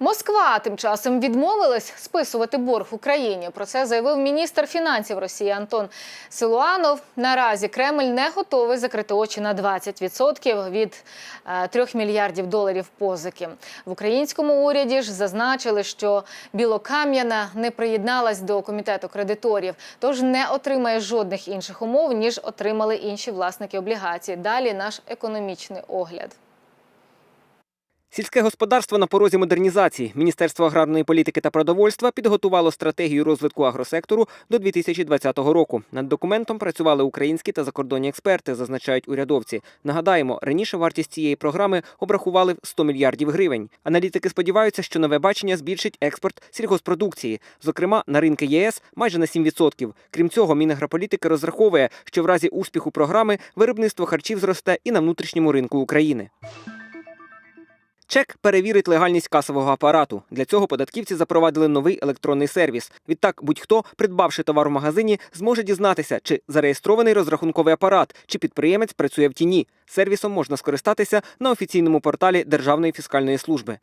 Москва тим часом відмовилась списувати борг Україні. Про це заявив міністр фінансів Росії Антон Силуанов. Наразі Кремль не готовий закрити очі на 20% від е, 3 мільярдів доларів позики. В українському уряді ж зазначили, що Білокам'яна не приєдналась до комітету кредиторів, тож не отримає жодних інших умов ніж отримали інші власники облігацій. Далі наш економічний огляд. Сільське господарство на порозі модернізації. Міністерство аграрної політики та продовольства підготувало стратегію розвитку агросектору до 2020 року. Над документом працювали українські та закордонні експерти, зазначають урядовці. Нагадаємо, раніше вартість цієї програми обрахували в 100 мільярдів гривень. Аналітики сподіваються, що нове бачення збільшить експорт сільгоспродукції, зокрема на ринки ЄС майже на 7%. Крім цього, Мінагрополітики розраховує, що в разі успіху програми виробництво харчів зросте і на внутрішньому ринку України. Чек перевірить легальність касового апарату. Для цього податківці запровадили новий електронний сервіс. Відтак, будь-хто, придбавши товар в магазині, зможе дізнатися, чи зареєстрований розрахунковий апарат, чи підприємець працює в тіні. Сервісом можна скористатися на офіційному порталі Державної фіскальної служби.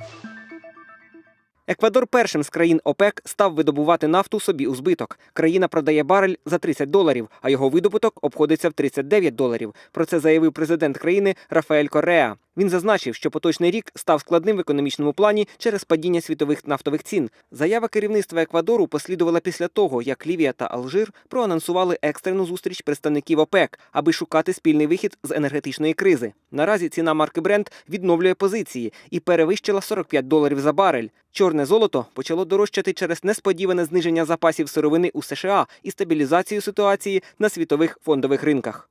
Еквадор першим з країн ОПЕК став видобувати нафту собі у збиток. Країна продає барель за 30 доларів, а його видобуток обходиться в 39 доларів. Про це заявив президент країни Рафаель Кореа. Він зазначив, що поточний рік став складним в економічному плані через падіння світових нафтових цін. Заява керівництва Еквадору послідувала після того, як Лівія та Алжир проанонсували екстрену зустріч представників ОПЕК, аби шукати спільний вихід з енергетичної кризи. Наразі ціна марки Brent відновлює позиції і перевищила 45 доларів за барель. Чорне золото почало дорожчати через несподіване зниження запасів сировини у США і стабілізацію ситуації на світових фондових ринках.